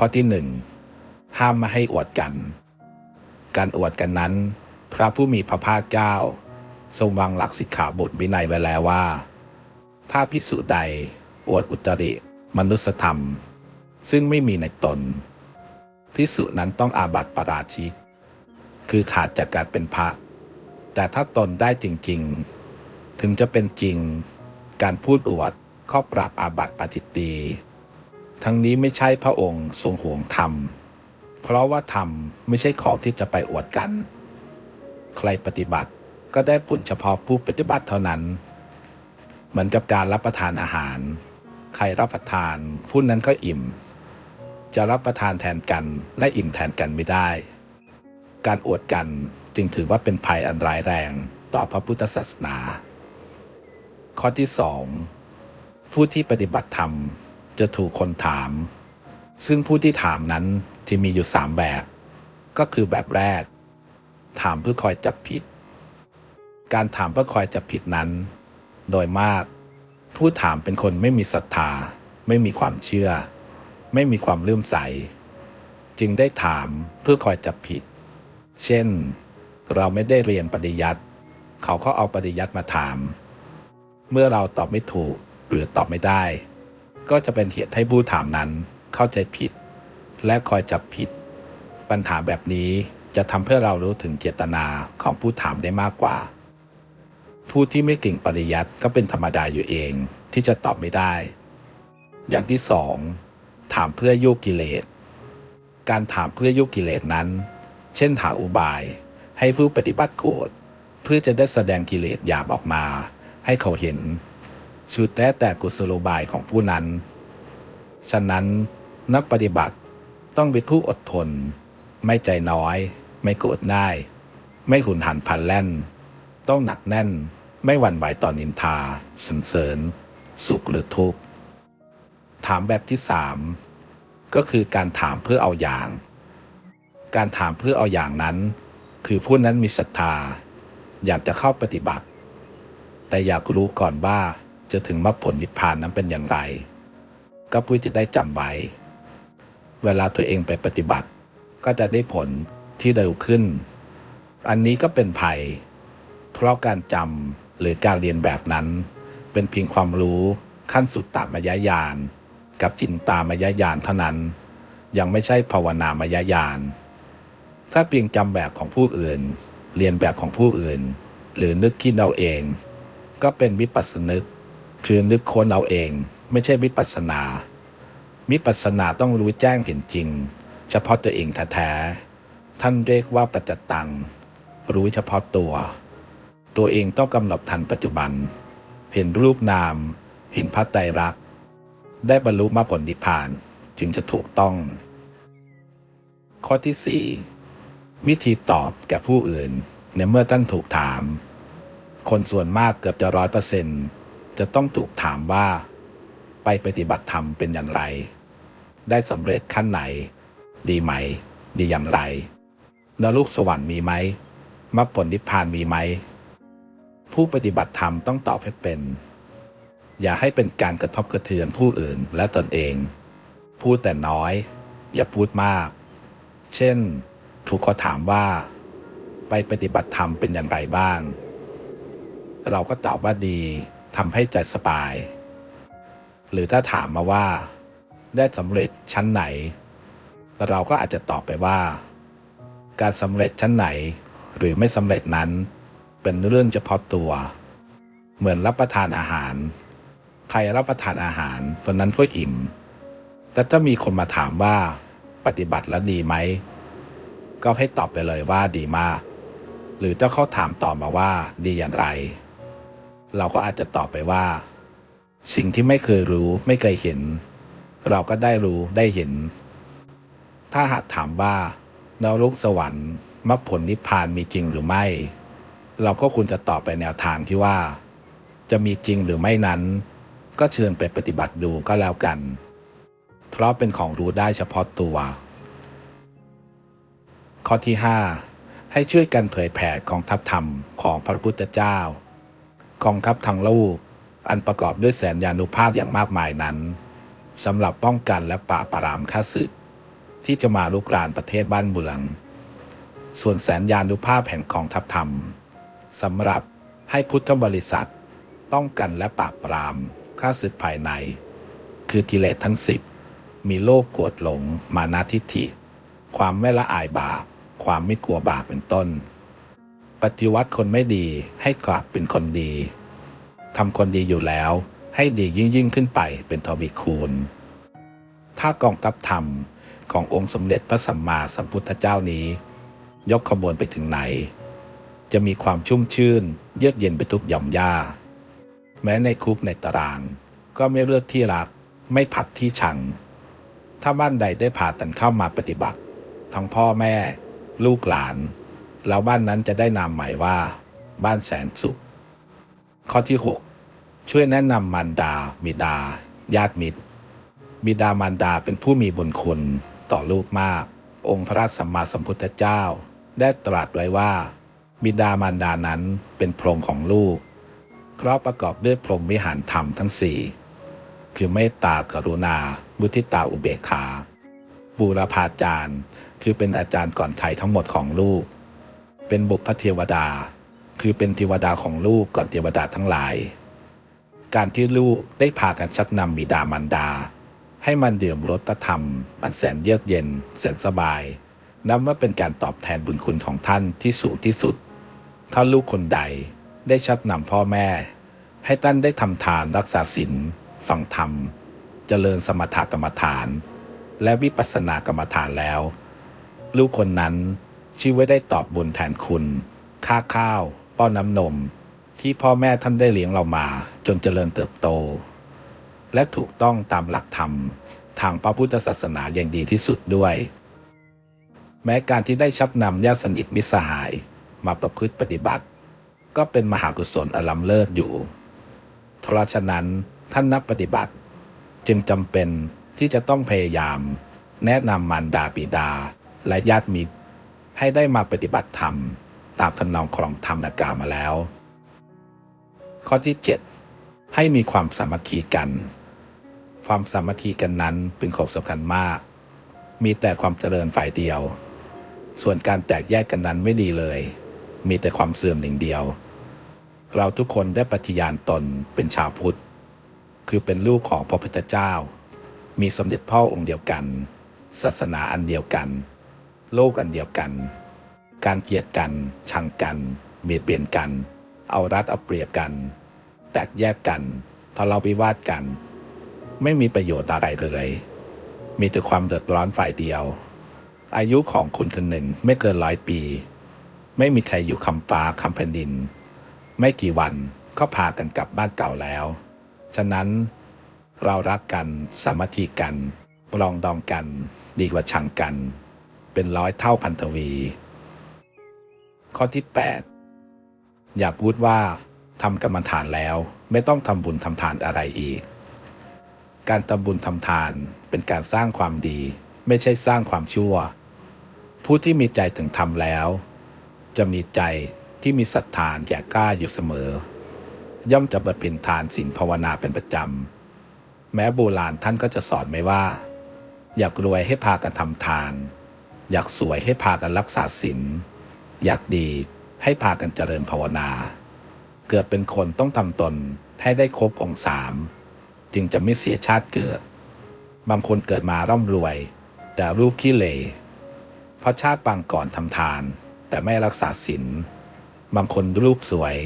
ข้อที่หนึ่งห้ามไม่ให้อวดกัน การอวดกันนั้น พระผู้มีพระภาคเจ้า ทรงวางหลักสิกขาบทวินัยไว้แล้วว่า ถ้าพิสุใดอวดอุตริมนุสธรรม ซึ่งไม่มีในตนพิสุนั้นต้องอาบัติปาราชิก คือขาดจากการเป็นพระ แต่ถ้าตนได้จริง ๆ ถึงจะเป็นจริง การพูดอวดข้อปรับอาบัติปาจิตตี ทั้งนี้ไม่ใช่พระองค์ทรงห่วงธรรม เพราะว่าธรรมไม่ใช่ของที่จะไปอวดกัน ใครปฏิบัติก็ได้ผลเฉพาะผู้ปฏิบัติเท่านั้น เหมือนกับการรับประทานอาหาร ใครรับประทานผู้นั้นก็อิ่ม จะรับประทานแทนกันและอิ่มแทนกันไม่ได้ การอวดกันจึงถือว่าเป็นภัยอันร้ายแรงต่อพระพุทธศาสนา ข้อที่สองผู้ที่ปฏิบัติธรรม จะถูกคนถาม ซึ่งผู้ที่ถามนั้นจะมีอยู่สามแบบ ก็คือแบบแรก ถามเพื่อคอยจับผิด การถามเพื่อคอยจับผิดนั้น โดยมาก ผู้ถามเป็นคนไม่มีศรัทธา ไม่มีความเชื่อ ไม่มีความเลื่อมใส จึงได้ถามเพื่อคอยจับผิด เช่น เราไม่ได้เรียนปริยัติเขาก็เอาปริยัติมาถาม เมื่อเราตอบไม่ถูกหรือตอบไม่ได้ ก็จะเป็นเหตุให้ผู้ถามนั้นเข้าใจผิด และคอยจับผิด ปัญหาแบบนี้จะทำให้เรารู้ถึงเจตนาของผู้ถามได้มากกว่า ผู้ที่ไม่เก่งปริยัติก็เป็นธรรมดาอยู่เองที่จะตอบไม่ได้ อย่างที่สองถามเพื่อยุกิเลส การถามเพื่อยุกิเลสนั้น เช่นถามอุบาย ให้ผู้ปฏิบัติโกรธเพื่อจะได้แสดงกิเลสหยาบออกมา ให้เขาเห็น สุดแต่แต่กุศโลบายของผู้นั้น ฉะนั้นนักปฏิบัติต้องเป็นผู้อดทน ไม่ใจน้อย ไม่โกรธง่าย ไม่หุนหันพลันแล่น ต้องหนักแน่น ไม่หวั่นไหวต่อนินทาสรรเสริญ สุขหรือทุกข์ถามแบบที่สามก็คือการถามเพื่อเอาอย่าง การถามเพื่อเอาอย่างนั้น คือผู้นั้นมีศรัทธา อยากจะเข้าปฏิบัติ แต่อยากรู้ก่อนว่า จะถึงมรรคผลนิพพานนั้นเป็นอย่างไร ก็เพื่อจะได้จำไว้ เวลาตัวเองไปปฏิบัติ ก็จะได้ผลที่เร็วขึ้น อันนี้ก็เป็นภัย เพราะการจำหรือการเรียนแบบนั้น เป็นเพียงความรู้ขั้นสุดตามายญาณกับจินตามายญาณเท่านั้น ยังไม่ใช่ภาวนามายญาณถ้าเพียงจำแบบของผู้อื่น เรียนแบบของผู้อื่น หรือนึกคิดเอาเอง ก็เป็นวิปัสสนึก คือนึกค้นเอาเอง ไม่ใช่วิปัสสนาวิปัสสนาต้องรู้แจ้งเห็นจริง เฉพาะตัวเองแท้ๆท่านเรียกว่าปัจจตัง รู้เฉพาะตัว ตัวเองต้องกำหนดทันปัจจุบัน เห็นรูปนาม เห็นพระไตรลักษณ์ได้บรรลุมรรคผลนิพพานจึงจะถูกต้อง ข้อที่สี่วิธีตอบแก่ผู้อื่น ในเมื่อท่านถูกถาม คนส่วนมากเกือบจะร้อยเปอร์เซ็นต์ จะต้องถูกถามว่า ไปปฏิบัติธรรมเป็นอย่างไร ได้สำเร็จขั้นไหน ดีไหม ดีอย่างไรนรกสวรรค์มีไหมมรรคผลนิพพานมีไหม ผู้ปฏิบัติธรรมต้องตอบให้เป็น อย่าให้เป็นการกระทบกระเทือนผู้อื่นและตนเอง พูดแต่น้อย อย่าพูดมาก เช่น ถูกเขาถามว่า ไปปฏิบัติธรรมเป็นอย่างไรบ้าง เราก็ตอบว่าดี ทำให้ใจสบาย หรือถ้าถามมาว่า ได้สำเร็จชั้นไหน เราก็อาจจะตอบไปว่า การสำเร็จชั้นไหน หรือไม่สำเร็จนั้น เป็นเรื่องเฉพาะตัว เหมือนรับประทานอาหาร ใครรับประทานอาหารคนนั้นก็อิ่ม แต่ถ้ามีคนมาถามว่า ปฏิบัติแล้วดีไหมก็ให้ตอบไปเลยว่าดีมาก หรือถ้าเขาถามต่อมาว่าดีอย่างไร เราก็อาจจะตอบไปว่า สิ่งที่ไม่เคยรู้ไม่เคยเห็น เราก็ได้รู้ได้เห็น ถ้าหากถามว่านรกสวรรค์มรรคผลนิพพานมีจริงหรือไม่ เราก็ควรจะตอบไปแนวทางที่ว่า จะมีจริงหรือไม่นั้น ก็เชิญไปปฏิบัติดูก็แล้วกัน เพราะเป็นของรู้ได้เฉพาะตัว ข้อที่ 5 ให้ช่วยกันเผยแผ่กองทัพธรรมของพระพุทธเจ้า กองทัพทางโลก อันประกอบด้วยแสนยานุภาพอย่างมากมายนั้นสำหรับป้องกันและปราบปรามข้าศึก ที่จะมาลุกรานประเทศบ้านเมือง ส่วนแสนยานุภาพแห่งกองทัพธรรมสำหรับให้พุทธบริษัท ป้องกันและปราบปรามข้าศึกภายใน คือกิเลสทั้งสิบมีโลภโกรธหลง มานาทิฐิ ความไม่ละอายบาปความไม่กลัวบาปเป็นต้น ปฏิวัติคนไม่ดีให้กลับเป็นคนดีทำคนดีอยู่แล้ว ให้ดียิ่งยิ่งขึ้นไปเป็นทวีคูณ ถ้ากองทัพธรรมขององค์สมเด็จพระสัมมาสัมพุทธเจ้านี้ ยกขบวนไปถึงไหน จะมีความชุ่มชื่น เยือกเย็นไปทุกหย่อมหญ้า แม้ในคุกในตาราง ก็ไม่เลือกที่รัก ไม่ผัดที่ชัง ถ้าบ้านใดได้ผ่าตันเข้ามาปฏิบัติ ทั้งพ่อแม่ ลูกหลาน แล้วบ้านนั้นจะได้นามหมายว่า บ้านแสนสุข ข้อที่ 6 ช่วยแนะนำมารดา บิดา ญาติมิตร บิดามารดาเป็นผู้มีบุญคุณต่อลูกมาก องค์พระสัมมาสัมพุทธเจ้า ได้ตรัสไว้ว่า บิดามารดานั้นเป็นพรหมของลูกเพราะประกอบด้วยพรหมวิหารธรรมทั้งสี่คือเมตตากรุณา มุทิตาอุเบกขาบูรพาจารย์ คือเป็นอาจารย์ก่อนใครทั้งหมดของลูก เป็นบุพเทวดา คือเป็นเทวดาของลูกก่อนเทวดาทั้งหลาย การที่ลูกได้พากันชักนำบิดามารดา ให้มันเดื่มรสธรรม มันแสนเยือกเย็น แสนสบาย นับว่าเป็นการตอบแทนบุญคุณของท่านที่สูงที่สุด ถ้าลูกคนใดได้ชักนำพ่อแม่ ให้ท่านได้ทำทานรักษาศีลฟังธรรม เจริญสมถกรรมฐาน และวิปัสสนากรรมฐานแล้ว ลูกคนนั้น ชื่อไว้ได้ตอบบุญแทนคุณ ค่าข้าว ป้อนน้ำนม ที่พ่อแม่ท่านได้เลี้ยงเรามา จนเจริญเติบโต และถูกต้องตามหลักธรรม ทางพระพุทธศาสนาอย่างดีที่สุดด้วย แม้การที่ได้ชักนำญาติสนิทมิสหาย มาประพฤติปฏิบัติ ก็เป็นมหากุศลอลัมเลิศอยู่ เพราะฉะนั้นท่านนักปฏิบัติ จึงจำเป็นที่จะต้องพยายาม แนะนำมารดาบิดาและญาติมิตร ให้ได้มาปฏิบัติธรรม ตามทำนองของธรรมนากามาแล้ว ข้อที่ 7 ให้มีความสามัคคีกัน ความสามัคคีกันนั้นเป็นของสำคัญมาก มีแต่ความเจริญฝ่ายเดียว ส่วนการแตกแยกกันนั้นไม่ดีเลย มีแต่ความเสื่อมหนึ่งเดียว เราทุกคนได้ปฏิญาณตนเป็นชาวพุทธ คือเป็นลูกของพระพุทธเจ้า มีสมเด็จพ่อองค์เดียวกัน ศาสนาอันเดียวกัน โลกอันเดียวกัน การเกลียดกันชังกันเบียดเบียนกัน เอารัดเอาเปรียบกัน แตกแยกกันทะเลาะวิวาทกัน ไม่มีประโยชน์อะไรเลย มีแต่ความเดือดร้อนฝ่ายเดียว อายุของคุณคนหนึ่งไม่เกินร้อยปี ไม่มีใครอยู่คำฟ้าคำแผ่นดิน ไม่กี่วันก็พากันกลับบ้านเก่าแล้ว ฉะนั้นเรารักกันสามัคคีกันปรองดองกัน ดีกว่าชังกัน เป็นร้อยเท่าพันทวี ข้อที่ 8 อย่าพูดว่าทำกรรมฐานแล้ว ไม่ต้องทำบุญทำทานอะไรอีก การทำบุญทำทานเป็นการสร้างความดี ไม่ใช่สร้างความชั่ว ผู้ที่มีใจถึงทำแล้ว จะมีใจที่มีศรัทธาแก่กล้าอยู่เสมอ ย่อมจะบำเพ็ญทานศีลภาวนาเป็นประจำ แม้โบราณท่านก็จะสอนไว้ว่า อยากรวยให้พากันทำทาน อยากสวยให้พากันรักษาศีลอยากดีให้พากันเจริญภาวนา เกิดเป็นคนต้องทำตนให้ได้ครบองค์สามจึงจะไม่เสียชาติเกิด บางคนเกิดมาร่ำรวย แต่รูปขี้เหร่เพราะชาติปางก่อนทำทาน แต่ไม่รักษาศีลบางคนรูปสวย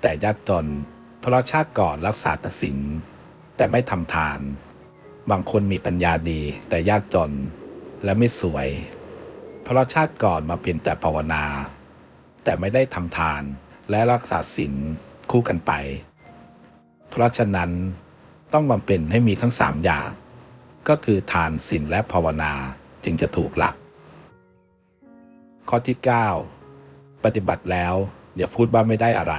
แต่ยากจนเพราะชาติก่อนรักษาแต่ศีลแต่ไม่ทำทาน บางคนมีปัญญาดีแต่ยากจนและไม่สวย เพราะชาติก่อนมาเพียงแต่ภาวนา แต่ไม่ได้ทำทานและรักษาศีลคู่กันไป เพราะฉะนั้นต้องบำเพ็ญให้มีทั้งสามอย่าง ก็คือทานศีลและภาวนาจึงจะถูกหลัก ข้อที่ 9 ปฏิบัติแล้วอย่าพูดว่าไม่ได้อะไร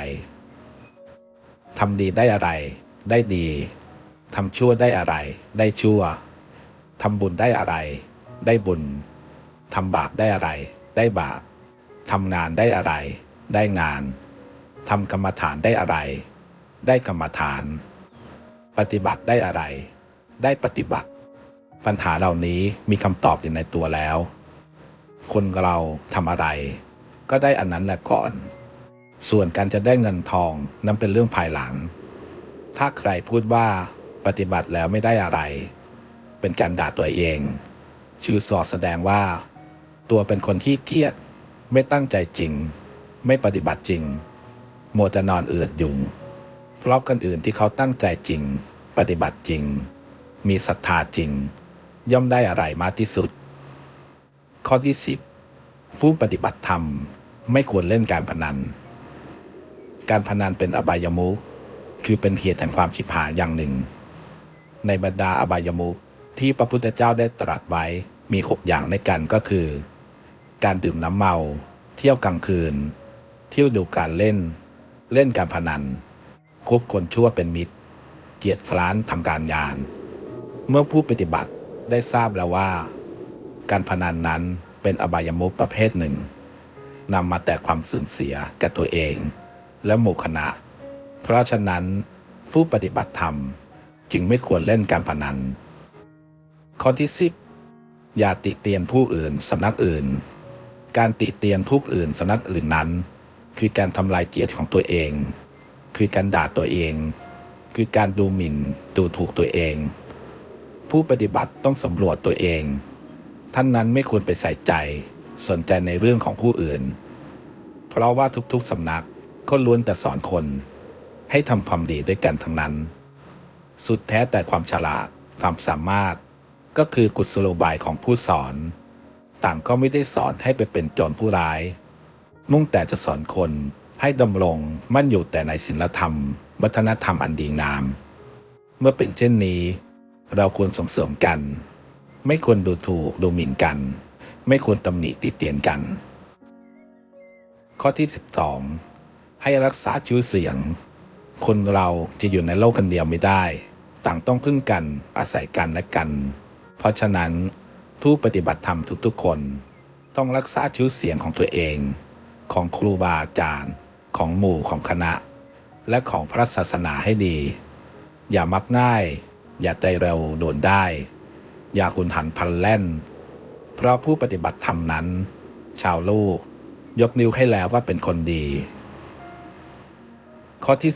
ทำดีได้อะไรได้ดีทำชั่วได้อะไร ได้ชั่วทำบุญได้อะไร ได้บุญ ทำบาปได้อะไร ได้บาปทำงานได้อะไร ได้งานทำกรรมฐานได้อะไร ได้กรรมฐาน ปฏิบัติได้อะไร ได้ปฏิบัติ ปัญหาเหล่านี้มีคำตอบอยู่ในตัวแล้ว คนเราทำอะไร ก็ได้อันนั้นแหละก่อน ส่วนการจะได้เงินทองนั้นเป็นเรื่องภายหลัง ถ้าใครพูดว่าปฏิบัติแล้วไม่ได้อะไร เป็นการด่าตัวเอง ชื่อสอดแสดงว่า ตัวเป็นคนที่เกียจไม่ตั้งใจจริง ไม่ปฏิบัติจริงโมวจะนอนเอือดยุงเพราะคนอื่นที่เขาตั้งใจจริง ปฏิบัติจริง มีศรัทธาจริง ย่อมได้อะไรมากที่สุด ข้อที่ 10ผู้ปฏิบัติธรรม ไม่ควรเล่นการพนัน การพนันเป็นอบายมุขคือเป็นเหตุแห่งความชิบหายอย่างหนึ่ง ในบรรดาอบายมุขที่พระพุทธเจ้าได้ตรัสไว้มีหกอย่างในกันก็คือ การดื่มน้ำเมา เที่ยวกลางคืน เที่ยวดูการเล่น เล่นการพนัน คบคนชั่วเป็นมิตร เกียรติคร้านทำการยาน เมื่อผู้ปฏิบัติได้ทราบแล้วว่า การพนันนั้นเป็นอบายมุขประเภทหนึ่งนำมาแต่ความสูญเสียแก่ตัวเอง และหมู่คณะ เพราะฉะนั้น ผู้ปฏิบัติธรรมจึงไม่ควรเล่นการพนันข้อที่สิบอย่าติเตียนผู้อื่นสำนักอื่น การติเตียนผู้อื่นสำนักอื่นนั้น คือการทำลายเกียรติของตัวเอง คือการด่าตัวเอง คือการดูหมิ่นดูถูกตัวเอง ผู้ปฏิบัติต้องสำรวจตัวเอง ท่านนั้นไม่ควรไปใส่ใจ สนใจในเรื่องของผู้อื่น เพราะว่าทุกๆสำนักก็ล้วนแต่สอนคน ให้ทำความดีด้วยกันทั้งนั้น สุดแท้แต่ความฉลาดความสามารถ ก็คือกุศโลบายของผู้สอน ต่างก็ไม่ได้สอนให้ไปเป็นโจรผู้ร้าย มุ่งแต่จะสอนคนให้ดำรงมั่นอยู่แต่ในศีลธรรม วัฒนธรรมอันดีงาม เมื่อเป็นเช่นนี้ เราควรส่งเสริมกัน ไม่ควรดูถูกดูหมิ่นกัน ไม่ควรตำหนิติเตียนกัน ข้อที่ 12 ให้รักษาชื่อเสียง คนเราจะอยู่ในโลกกันเดียวไม่ได้ ต่างต้องพึ่งกันอาศัยกันและกัน เพราะฉะนั้น ผู้ปฏิบัติธรรมทุกๆ คน ต้องรักษาชื่อเสียงของตัวเอง ของครูบาอาจารย์ ของหมู่ของคณะ และของพระศาสนาให้ดี อย่ามักง่าย อย่าใจเร็วโดนได้ อย่าคุณหันพันแล่น เพราะผู้ปฏิบัติธรรมนั้น ชาวลูก ยกนิ้วให้แล้วว่าเป็นคนดี ข้อที่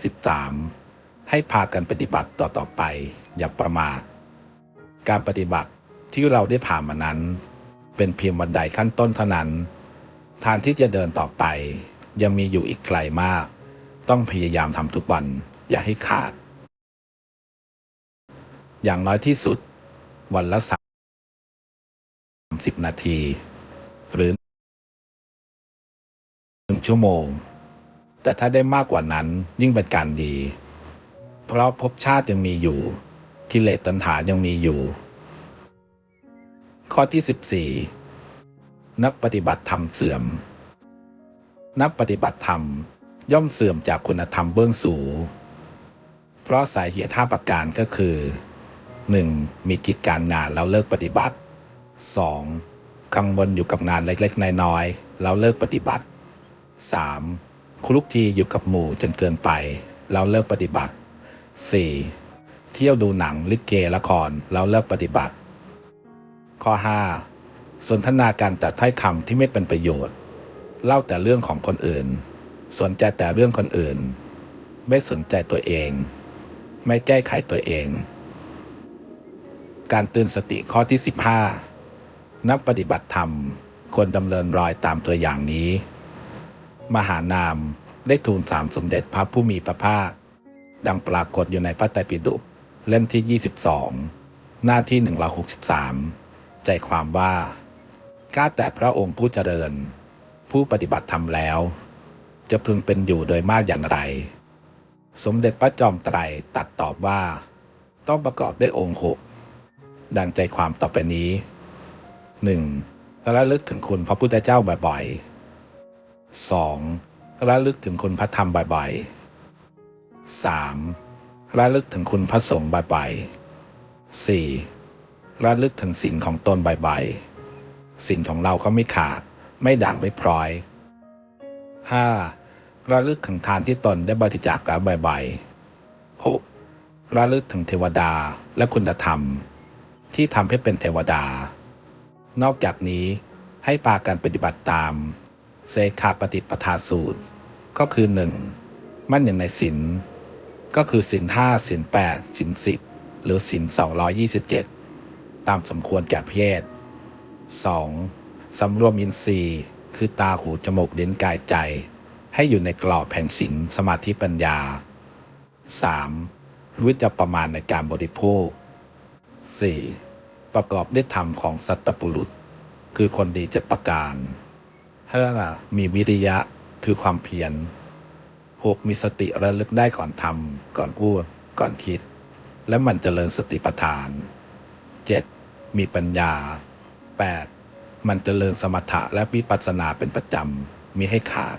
13 ให้พากันปฏิบัติต่อต่อไป อย่าประมาทการปฏิบัติ ที่เราได้ผ่านมานั้น เป็นเพียงบันไดขั้นต้นเท่านั้น ทางที่จะเดินต่อไป ยังมีอยู่อีกไกลมาก ต้องพยายามทำทุกวันอย่าให้ขาด อย่างน้อยที่สุด วันละสามสิบนาที หรือหนึ่งชั่วโมง แต่ถ้าได้มากกว่านั้นยิ่งเป็นการดี เพราะภพชาติยังมีอยู่กิเลสตัณหายังมีอยู่ ข้อที่ 14 นักปฏิบัติธรรมเสื่อม นักปฏิบัติธรรมย่อมเสื่อมจากคุณธรรมเบื้องสูง เพราะสายเหตุห้าประการก็คือ 1. มีกิจการงานแล้วเลิกปฏิบัติ 2. กังวลอยู่กับงานเล็กๆ น้อยๆแล้วเลิกปฏิบัติ 3. คลุกคลีอยู่กับหมู่จนเกินไปแล้วเลิกปฏิบัติ 4. เที่ยวดูหนังลิเกละครแล้วเลิกปฏิบัติ ข้อ 5. สนทนาการแต่ถ้อยคำที่ไม่เป็นประโยชน์ เล่าแต่เรื่องของคนอื่น สนใจแต่เรื่องคนอื่น ไม่สนใจตัวเอง ไม่แก้ไขตัวเอง การเตือนสติข้อที่ 15 นักปฏิบัติธรรมควรดำเนินรอยตามตัวอย่างนี้ มหานามได้ทูลสามสมเด็จพระผู้มีพระภาค ดังปรากฏอยู่ในพระไตรปิฎกเล่มที่ 22 หน้าที่ 163 ใจความว่าข้าแต่พระองค์ผู้เจริญ ผู้ปฏิบัติธรรมแล้ว จะพึงเป็นอยู่โดยมากอย่างไร สมเด็จพระจอมไตรตัดตอบว่า ต้องประกอบด้วยองค์หกดังใจความต่อไปนี้ 1. ระลึกถึงคุณพระพุทธเจ้าบ่อยๆ 2. ระลึกถึงคุณพระธรรมบ่อยๆ 3. ระลึกถึงคุณพระสงฆ์บ่อยๆ 4. ระลึกถึงศีลของตนบ่อยๆศีลของเราก็ไม่ขาด ไม่ด่างไม่พร้อย 5. ระลึกถึงทานที่ตนได้บริจาคแล้วบ่อยๆ 6. ระลึกถึงเทวดาและคุณธรรม ที่ทำให้เป็นเทวดา นอกจากนี้ให้ปากันปฏิบัติตามเสขาปฏิปทาสูตร ก็คือหนึ่งมั่นอย่างในศีลก็คือศีลห้าศีลแปดศีลสิบหรือศีลสองร้อยี่สิบเจ็ด ตามสมควรแก่เพศ 2. สำรวมอินทรีย์ คือตาหูจมูกเลิ้นกายใจ ให้อยู่ในกรอบแห่งศีลสมาธิปัญญา 3. รู้จักประมาณในการบริโภค 4. ประกอบด้วยธรรมของสัตตปุรุษ คือคนดีเจ็ดประการห้ามีวิริยะคือความเพียร 6. มีสติระลึกได้ก่อนทำก่อนพูด ก่อนคิด และมันเจริญสติปัฏฐาน 7. มีปัญญา 8. มันเจริญสมถะและวิปัสสนาเป็นประจำมีให้ขาด